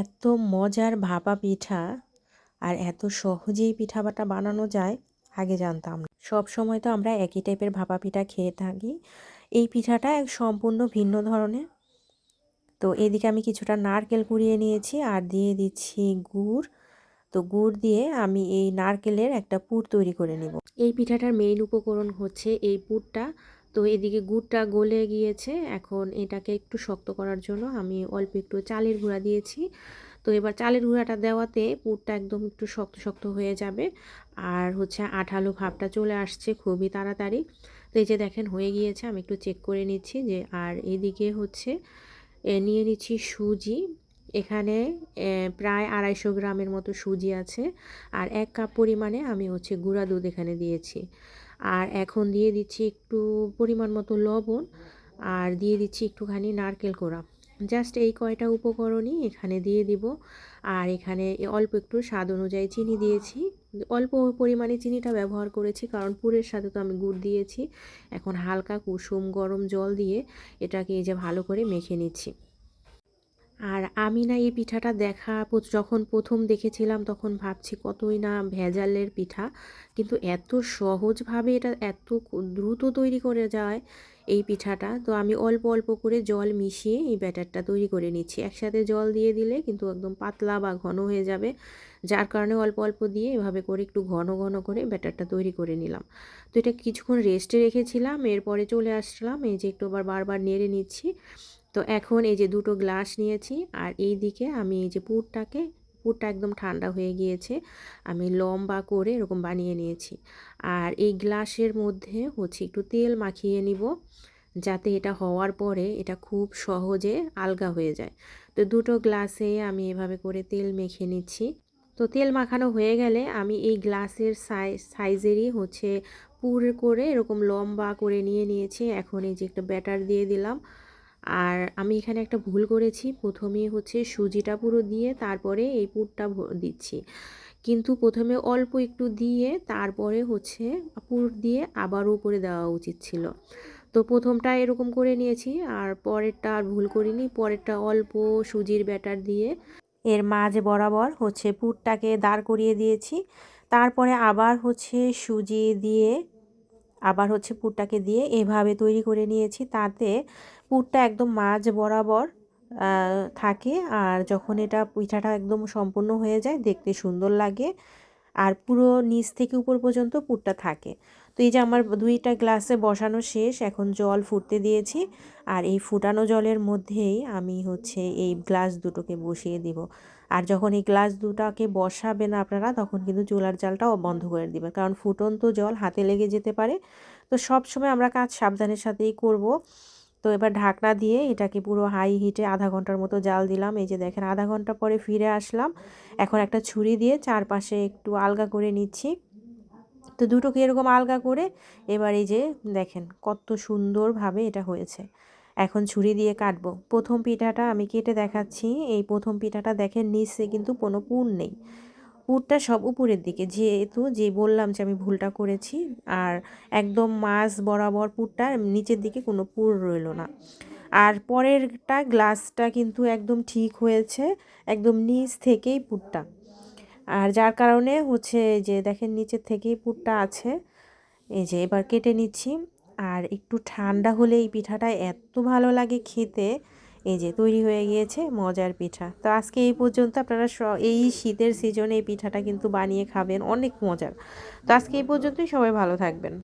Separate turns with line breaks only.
এত মজার ভাপা পিঠা আর এত সহজেই পিঠা বাটা বানানো যায়, আগে জানতাম না। সব সময় তো আমরা একই টাইপের ভাপা পিঠা খেয়ে থাকি। এই পিঠাটা এক সম্পূর্ণ ভিন্ন ধরনের। তো এদিকে আমি কিছুটা নারকেল কুড়িয়ে নিয়েছি আর দিয়ে দিচ্ছি গুড়। তো গুড় দিয়ে আমি এই নারকেলের একটা পুর তৈরি করে নেব। এই পিঠাটার মেইন উপকরণ হচ্ছে এই পুরটা। তো এদিকে গুড়টা গলে গিয়েছে। এখন এটাকে একটু শক্ত করার জন্য আমি অল্প একটু চালের গুঁড়া দিয়েছি। তো এবার চালের গুঁড়াটা দেওয়াতে পুরটা একদম একটু শক্ত শক্ত হয়ে যাবে। আর হচ্ছে আঠালো ভাবটা চলে আসছে খুবই তাড়াতাড়ি। তো এই যে দেখেন হয়ে গিয়েছে, আমি একটু চেক করে নিচ্ছি যে, আর এদিকে হচ্ছে নিয়ে নিচ্ছি সুজি। এখানে প্রায় আড়াইশো গ্রামের মতো সুজি আছে। আর এক কাপ পরিমাণে আমি হচ্ছে গুঁড়া দুধ এখানে দিয়েছি। আর এখন দিয়ে দিচ্ছি একটু পরিমাণ মতো লবণ আর দিয়ে দিচ্ছি একটুখানি নারকেল কোড়া। জাস্ট এই কয়টা উপকরণই এখানে দিয়ে দিব। আর এখানে অল্প একটু স্বাদ অনুযায়ী চিনি দিয়েছি। অল্প পরিমাণে চিনিটা ব্যবহার করেছি কারণ পুরের সাথে তো আমি গুড় দিয়েছি। এখন হালকা কুসুম গরম জল দিয়ে এটাকে এই যে ভালো করে মেখে নিচ্ছি। আর আমি না এই পিঠাটা দেখা যখন প্রথম দেখেছিলাম তখন ভাবছি কতই না ভেজালের পিঠা। কিন্তু এত সহজভাবে এটা এত দ্রুত তৈরি করে যায় এই পিঠাটা। তো আমি অল্প অল্প করে জল মিশিয়ে এই ব্যাটারটা তৈরি করে নিচ্ছি। একসাথে জল দিয়ে দিলে কিন্তু একদম পাতলা বা ঘন হয়ে যাবে। যার কারণে অল্প অল্প দিয়ে এভাবে করে একটু ঘন ঘন করে ব্যাটারটা তৈরি করে নিলাম। তো এটা কিছুক্ষণ রেস্টে রেখেছিলাম। এরপরে চলে আসলাম। এই যে একটু আবার বারবার নেড়ে নিচ্ছি। তো এখন এই যে দুটো গ্লাস নিয়েছি আর এই দিকে আমি এই যে পুরটাকে, পুরটা একদম ঠান্ডা হয়ে গিয়েছে, আমি লম্বা করে এরকম বানিয়ে নিয়েছি। আর এই গ্লাসের মধ্যে হচ্ছে একটু তেল মাখিয়ে নিব, যাতে এটা হওয়ার পরে এটা খুব সহজে আলগা হয়ে যায়। তো দুটো গ্লাসে আমি এভাবে করে তেল মেখে নিচ্ছি। তো তেল মাখানো হয়ে গেলে আমি এই গ্লাসের সাইজ সাইজেরই হচ্ছে পুর করে এরকম লম্বা করে নিয়ে নিয়েছি। এখন এই যে একটা ব্যাটার দিয়ে দিলাম। আর আমি এখানে একটা ভুল করেছি। প্রথমে হচ্ছে সুজিটা পুরো দিয়ে তারপরে এই পুরটা দিচ্ছি। কিন্তু প্রথমে অল্প একটু দিয়ে তারপরে হচ্ছে পুর দিয়ে আবারও উপরে দেওয়া উচিত ছিল। তো প্রথমটা এরকম করে নিয়েছি আর পরেরটা আর ভুল করিনি। পরেরটা অল্প সুজির ব্যাটার দিয়ে এর মাঝ বরাবর হচ্ছে পুরটাকে দাঁড় করিয়ে দিয়েছি। তারপরে আবার হচ্ছে সুজি দিয়ে আবার হচ্ছে পুরটাকে দিয়ে এভাবে তৈরি করে নিয়েছি। তাতে পুরটা একদম মাঝ বরাবর থাকে। আর যখন এটা পিঠাটা একদম সম্পূর্ণ হয়ে যায়, দেখতে সুন্দর লাগে। আর পুরো নিচ থেকে উপর পর্যন্ত পুরটা থাকে। তো এই যে আমার দুইটা গ্লাসে বসানো শেষ, এখন জল ফুটতে দিয়েছি। আর এই ফুটানো জলের মধ্যেই আমি হচ্ছে এই গ্লাস দুটোকে বসিয়ে দিব। আর যখন এই গ্লাস দুটাকে বসাবেন আপনারা, তখন কিন্তু চুলার জালটাও বন্ধ করে দিবেন। কারণ ফুটন্ত জল হাতে লেগে যেতে পারে। তো সব সময় আমরা কাজ সাবধানের সাথেই করব। তো এবার ঢাকনা দিয়ে এটাকে পুরো হাই হিটে আধা ঘণ্টার মতো জাল দিলাম। এই যে দেখেন, আধা ঘণ্টা পরে ফিরে আসলাম। এখন একটা ছুরি দিয়ে চারপাশে একটু আলগা করে নিচ্ছি। তো দুটোকে এরকম আলগা করে এবার এই যে দেখেন, কত সুন্দরভাবে এটা হয়েছে। এখন ছুরি দিয়ে কাটবো। প্রথম পিঠাটা আমি কেটে দেখাচ্ছি। এই প্রথম পিঠাটা দেখেন, নিচে কিন্তু কোনো পুর নেই। পুরটা সব উপরের দিকে। যেহেতু যে বললাম যে আমি ভুলটা করেছি, আর একদম মাছ বরাবর পুরটা নিচের দিকে কোনো পুর রইল না। আর পরেরটা গ্লাসটা কিন্তু একদম ঠিক হয়েছে, একদম নিচ থেকেই পুরটা। আর যার কারণে হচ্ছে যে দেখেন নিচের থেকেই পুরটা আছে। এই যে এবার কেটে নিচ্ছি। আর একটু ঠান্ডা হলে এই পিঠাটা এত ভালো লাগে খেতে। এই যে তৈরি হয়ে গিয়েছে মজার পিঠা। তো আজকে এই পর্যন্ত আপনারা এই শীতের সিজনে এই পিঠাটা কিন্তু বানিয়ে খাবেন, অনেক মজার। তো আজকে এই পর্যন্তই, সবাই ভালো থাকবেন।